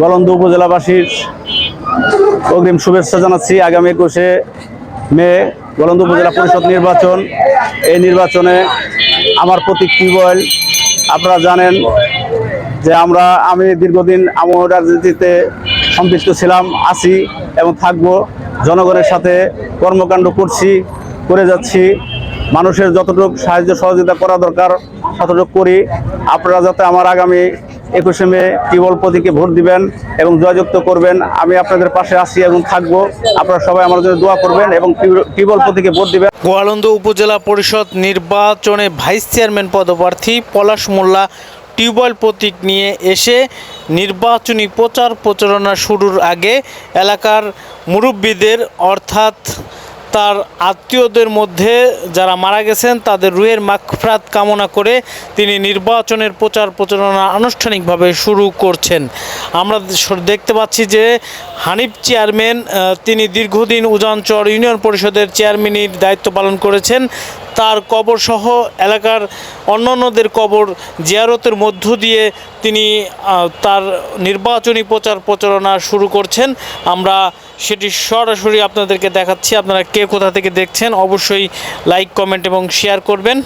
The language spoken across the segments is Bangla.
গলন্দ উপজেলাবাসীর অগ্রিম শুভেচ্ছা জানাচ্ছি। আগামী একুশে মে গলন্দ উপজেলা পরিষদ নির্বাচন। এই নির্বাচনে আমার প্রতীক টিউবওয়েল আপনারা জানেন যে আমরা, আমি দীর্ঘদিন আমল রাজনীতিতে সম্পৃক্ত ছিলাম, আছি এবং থাকব। জনগণের সাথে কর্মকাণ্ড করছি, করে যাচ্ছি। মানুষের যতটুকু সাহায্য সহযোগিতা করা দরকার, ততটুকু করি। আপনারা যাতে আমার আগামী একুশে মে টিউবওয়েল প্রতীকে ভোট দিবেন এবং জয়যুক্ত করবেন। আমি আপনাদের পাশে আছি এবং থাকব। আপনারা সবাই আমার জন্য দোয়া করবেন এবং টিউবওয়েল প্রতীকে ভোট দিবেন। গোয়ালন্দ উপজেলা পরিষদ নির্বাচনে ভাইস চেয়ারম্যান পদপ্রার্থী পলাশ মোল্লা টিউবওয়েল প্রতীক নিয়ে এসে নির্বাচনী প্রচার প্রচারণা শুরুর আগে এলাকার মুরব্বীদের, অর্থাৎ তার আত্মীয়দের মধ্যে যারা মারা গেছেন, তাদের রুয়ের মাকফরাত কামনা করে তিনি নির্বাচনের প্রচার প্রচারণা আনুষ্ঠানিকভাবে শুরু করছেন। আমরা দেখতে পাচ্ছি যে হানিফ চেয়ারম্যান তিনি দীর্ঘদিন উজানচর ইউনিয়ন পরিষদের চেয়ারম্যানের দায়িত্ব পালন করেছেন। তার কবর সহ এলাকার অন্যান্যদের কবর জিয়ারতের মধ্য দিয়ে তিনি তার নির্বাচনী প্রচার প্রচারণা শুরু করছেন। আমরা সেটি সরাসরি আপনাদেরকে দেখাচ্ছি। আপনারা কে কোথা থেকে দেখছেন অবশ্যই লাইক, কমেন্ট এবং শেয়ার করবেন।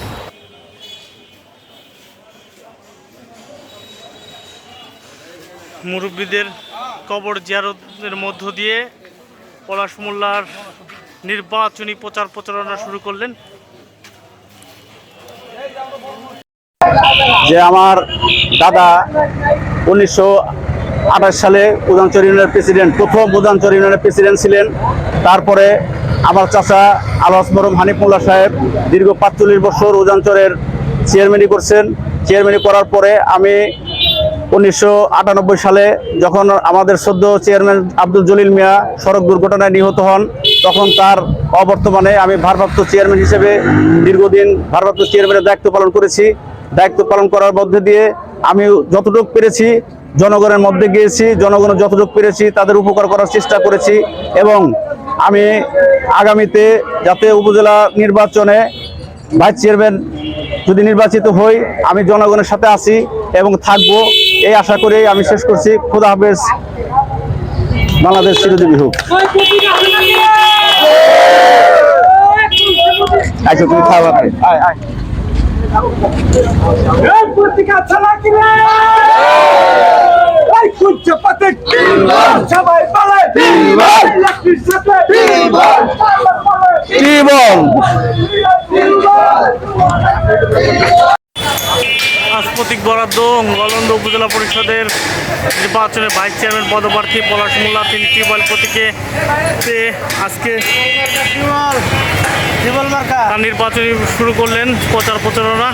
মুরব্বীদের কবর জিয়ারতের মধ্য দিয়ে পলাশ মোল্লার নির্বাচনী প্রচার প্রচারণা শুরু করলেন। যে আমার দাদা উনিশশো আঠাশ সালে উদানচর ইউনিয়নের প্রেসিডেন্ট, প্রথম উদানচর ইউনিয়নের প্রেসিডেন্ট ছিলেন। তারপরে আমার চাচা আলহাস মরম হানিফ মোল্লা সাহেব দীর্ঘ পাঁচচল্লিশ বছর উদানচরের চেয়ারম্যানই করছেন। চেয়ারম্যানই করার পরে আমি উনিশশো আটানব্বই সালে যখন আমাদের সদ্য চেয়ারম্যান আব্দুল জলিল মিয়া সড়ক দুর্ঘটনায় নিহত হন, তখন তার অবর্তমানে আমি ভারপ্রাপ্ত চেয়ারম্যান হিসেবে দীর্ঘদিন ভারপ্রাপ্ত চেয়ারম্যানের দায়িত্ব পালন করেছি। দায়িত্ব পালন করার মধ্যে দিয়ে আমি যতটুকু পেরেছি, জনগণের মধ্যে গিয়েছি জনগণের যতটুকু পেরেছি, তাদের উপকার করার চেষ্টা করেছি এবং আমি আগামীতে যাতে উপজেলা নির্বাচনে ভাইস চেয়ারম্যান যদি নির্বাচিত হই, আমি জনগণের সাথে আছি এবং থাকব। এই আশা করেই আমি শেষ করছি। খুদা হাফেজ। বাংলাদেশ চিরজীবী হোক। আচ্ছা তুমি খাওয়া সবাই বলে লাঠির সাথে। কি বল আজ প্রতীক বরাদ্দ গলন্দ উপজেলা পরিষদের নির্বাচনে ভাইস চেয়ারম্যান পদপ্রার্থী পলাশ মোল্লা তিনি টিউবওয়েল প্রতীকে আজকে তার নির্বাচনী শুরু করলেন প্রচার প্রচারণা।